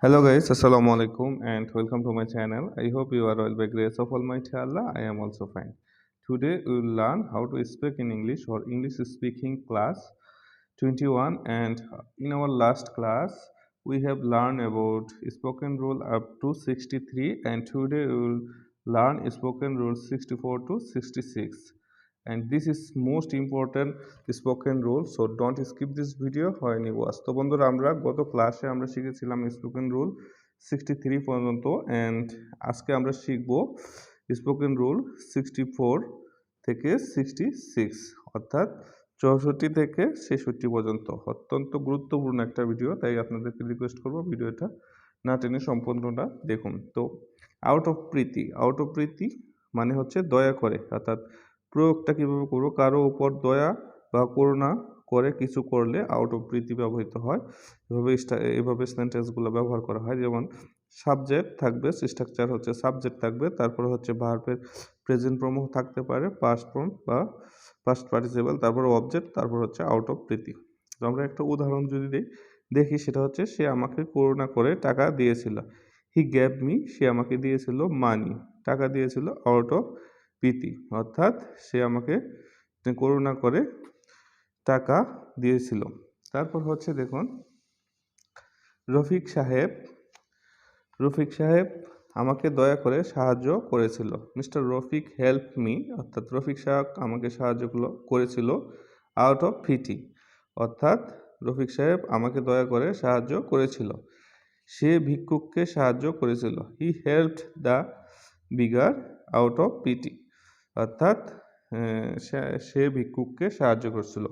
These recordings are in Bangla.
Hello guys, Assalamu alaikum and welcome to my channel. I hope you are all by grace of Almighty Allah. I am also fine. Today we will learn how to speak in English or English speaking class 21 and in our last class we have learned about spoken rule up to 63 and today we will learn spoken rule 64 to 66 and this is most important spoken rule, so don't skip this video when you watch তো বন্ধুরা, আমরা গত ক্লাসে আমরা শিখেছিলাম স্পোকেন রুল সিক্সটি থ্রি পর্যন্ত অ্যান্ড আজকে আমরা শিখব স্পোকেন রুল সিক্সটি ফোর থেকে সিক্সটি সিক্স অর্থাৎ চৌষট্টি থেকে ছেষট্টি পর্যন্ত। অত্যন্ত গুরুত্বপূর্ণ একটা ভিডিও তাই আপনাদেরকে রিকোয়েস্ট করব ভিডিওটা না টেনে সম্পূর্ণটা দেখুন। তো out of pity out of pity মানে হচ্ছে দয়া করে, অর্থাৎ প্রয়োগটা কীভাবে করব? কারও উপর দয়া বা করুণা করে কিছু করলে আউট অফ প্রীতি ব্যবহৃত হয়। এভাবে এভাবে সেন্টেন্সগুলো ব্যবহার করা হয়। যেমন সাবজেক্ট থাকবে স্ট্রাকচার হচ্ছে সাবজেক্ট থাকবে, তারপরে হচ্ছে ভার্বের প্রেজেন্ট প্রমুখ থাকতে পারে পাস্ট ফর্ম বা পাস্ট পার্টিসিপাল তারপর অবজেক্ট তারপর হচ্ছে আউট অফ প্রীতি তো আমরা একটা উদাহরণ যদি দিই, দেখি সেটা হচ্ছে, সে আমাকে করুণা করে টাকা দিয়েছিল। হি গ্যাপ মি সে আমাকে দিয়েছিল মানি টাকা দিয়েছিল আউট অফ প্রীতি। অর্থাৎ সে আমাকে করুণা করে টাকা দিয়েছিল। তারপর হচ্ছে দেখুন, রফিক সাহেব রফিক সাহেব আমাকে দয়া করে সাহায্য করেছিল। মিস্টার রফিক হেল্প মি অর্থাৎ রফিক সাহেব আমাকে সাহায্য করেছিল আউট অফ ফিটি অর্থাৎ রফিক সাহেব আমাকে দয়া করে সাহায্য করেছিল। সে ভিক্ষুককে সাহায্য করেছিল। He helped the beggar out of pity অর্থাৎ সে- ভিক্ষুককে সাহায্য করছিল।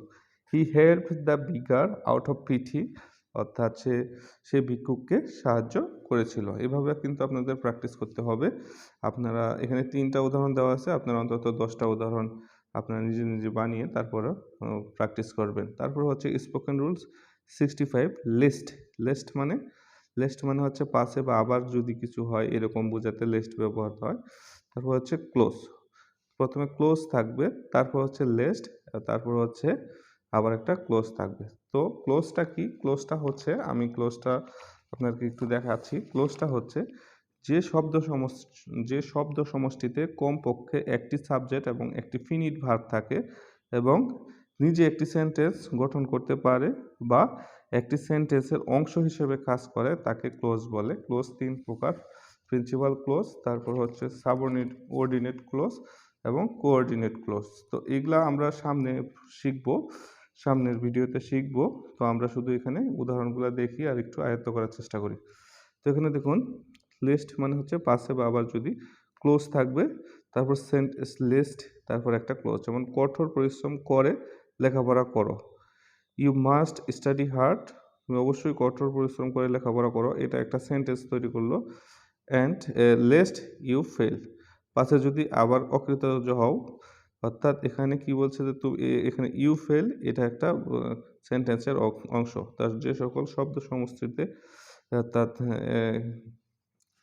He help the beggar out of pity অর্থাৎ সে সে ভিক্ষুককে সাহায্য করেছিল। এভাবে কিন্তু আপনাদের প্র্যাকটিস করতে হবে। আপনারা এখানে তিনটা উদাহরণ দেওয়া আছে। আপনারা অন্তত দশটা উদাহরণ আপনারা নিজে নিজে বানিয়ে তারপরে প্র্যাকটিস করবেন। তারপর হচ্ছে spoken rules sixty five lest lest মানে লিস্ট মানে হচ্ছে পাশে বা আবার যদি কিছু হয়, এরকম বোঝাতে লিস্ট ব্যবহার হয়। তারপর হচ্ছে ক্লোজ প্রথমে ক্লোজ থাকবে, তারপর হচ্ছে লেস্ট তারপর হচ্ছে আবার একটা ক্লোজ থাকবে। তো ক্লোজটা কি? ক্লোজটা হচ্ছে, আমি ক্লোজটা আপনাকে একটু দেখাচ্ছি। ক্লোজটা হচ্ছে যে শব্দ সমস, যে শব্দ সমষ্টিতে কমপক্ষে একটি সাবজেক্ট এবং একটি ফিনিট ভার্ব থাকে এবং নিজে একটি সেন্টেন্স গঠন করতে পারে বা একটি সেন্টেন্সের অংশ হিসেবে কাজ করে, তাকে ক্লোজ বলে। ক্লোজ তিন প্রকার প্রিন্সিপাল ক্লোজ তারপর হচ্ছে সাবঅর্ডিনেট অর্ডিনেট ক্লোজ এবং কোঅর্ডিনেট ক্লোজ তো এগুলা আমরা সামনে শিখব, সামনের ভিডিওতে শিখব। তো আমরা শুধু এখানে উদাহরণগুলো দেখি আর একটু আয়ত্ত করার চেষ্টা করি। তো এখানে দেখুন লিস্ট মানে হচ্ছে পাশে বা আবার যদি ক্লোজ থাকবে, তারপর সেন্ট লিস্ট তারপর একটা ক্লোজ যেমন, কঠোর পরিশ্রম করে লেখাপড়া করো। ইউ মাস্ট স্টাডি হার্ড তুমি অবশ্যই কঠোর পরিশ্রম করে লেখাপড়া করো। এটা একটা সেন্টেন্স তৈরি করল। অ্যান্ড লেস্ট ইউ ফেল পাশে যদি আবার অকৃতজ্ঞ হও, অর্থাৎ এখানে কি বলছে যে তুমি এখানে ইউ ফেল এটা একটা সেন্টেন্সের অংশ। তার যে সকল শব্দ সমষ্টিতে অর্থাৎ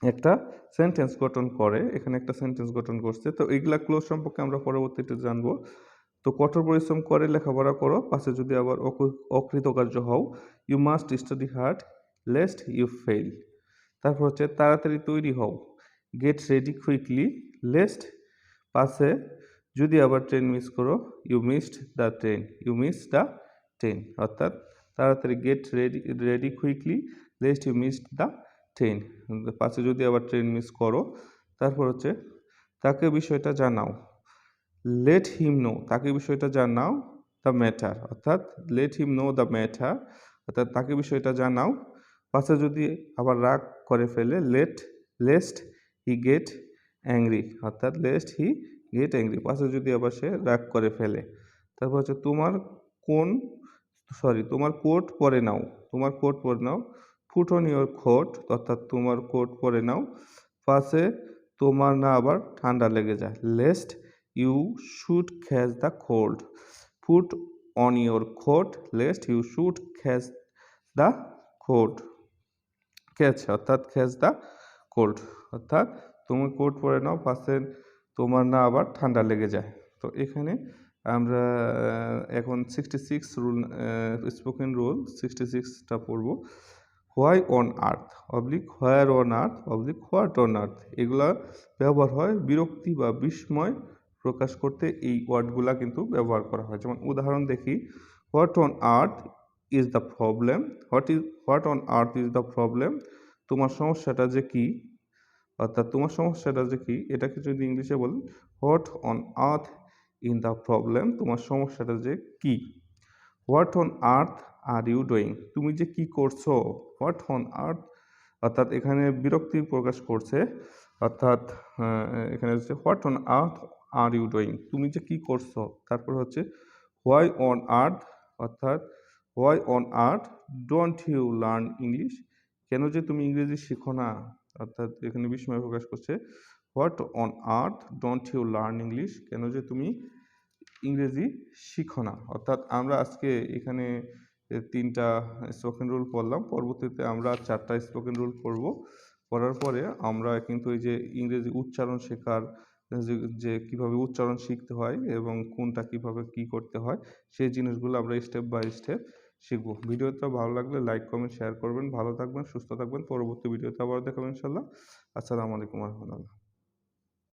একটা সেন্টেন্স গঠন করে, এখানে একটা সেন্টেন্স গঠন করছে। তো এইগুলা ক্লোজ সম্পর্কে আমরা পরবর্তীতে জানব। তো কঠোর পরিশ্রম করে লেখাপড়া করো, পাশে যদি আবার অকৃ- অকৃতকার্য হও you must study hard lest you fail তারপর হচ্ছে, তাড়াতাড়ি তৈরি হও। গেট রেডি কুইকলি লেস্ট পাশে যদি আবার ট্রেন মিস করো you missed the train you miss the train অর্থাৎ তাড়াতাড়ি get ready ready quickly lest you missed the train পাশে যদি আবার ট্রেন মিস করো, তারপর হচ্ছে তাকে বিষয়টা জানাও। লেট হিম নো তাকে বিষয়টা জানাও দ্য ম্যাটার অর্থাৎ let him know the matter অর্থাৎ তাকে বিষয়টা জানাও। পাশে যদি আবার রাগ করে ফেলে let lest he get angry অর্থাৎ লেস্ট হি গেট অ্যাংরি পাশে যদি আবার সে রাগ করে ফেলে, তারপর হচ্ছে তোমার কোন সরি তোমার কোট পরে নাও, তোমার কোট পরে নাও ফুট অন ইয়োর কোট অর্থাৎ তোমার কোট পরে নাও, পাশে তোমার না আবার ঠান্ডা লেগে যায় lest you should catch the cold put on your coat lest you should catch the cold catch অর্থাৎ ক্যাচ দ্য কোল্ড অর্থাৎ তুমি কোট পরে নাও পাশে তোমার না আবার ঠান্ডা লেগে যায়। তো এখানে আমরা এখন sixty six rule spoken rule sixty সিক্সটা পড়ব। Why on earth oblique where on earth oblique what on earth এগুলা ব্যবহার হয় বিরক্তি বা বিস্ময় প্রকাশ করতে এই ওয়ার্ডগুলা কিন্তু ব্যবহার করা হয়। যেমন উদাহরণ দেখি what on earth is the problem what is what on earth is the problem তোমার সমস্যাটা যে কি? অর্থাৎ তোমার সমস্যাটা যে কি, এটাকে যদি ইংলিশে বলেন what on earth in the problem তোমার সমস্যাটা যে কি? What on earth are you doing তুমি যে কি করছ? হোয়াট অন আর্থ অর্থাৎ এখানে বিরক্তি প্রকাশ করছে। অর্থাৎ এখানে হচ্ছে what on earth are you doing তুমি যে কি করছ? তারপর হচ্ছে হোয়াই অন আর্থ অর্থাৎ why on earth don't you learn English কেন যে তুমি ইংরেজি শিখো না? অর্থাৎ এখানে বিস্ময় প্রকাশ করছে, what on earth don't you learn English? কেন যে তুমি ইংরেজি শিখো না। অর্থাৎ আমরা আজকে এখানে তিনটা স্পোকেন রুল পড়লাম, পরবর্তীতে আমরা চারটা স্পোকেন রুল পড়ব। পড়ার পরে আমরা কিন্তু এই যে ইংরেজি উচ্চারণ শেখার যে কীভাবে উচ্চারণ শিখতে হয় এবং কোনটা কীভাবে কি করতে হয়, সেই জিনিসগুলো আমরা স্টেপ বাই স্টেপ শিখব। ভিডিওটা ভালো লাগলে লাইক কমেন্ট শেয়ার করবেন। ভালো থাকবেন, সুস্থ থাকবেন। পরবর্তী ভিডিওতে আবার দেখাবেন ইনশাল্লাহ আসসালামু আলাইকুম রহমতুল্লাহ।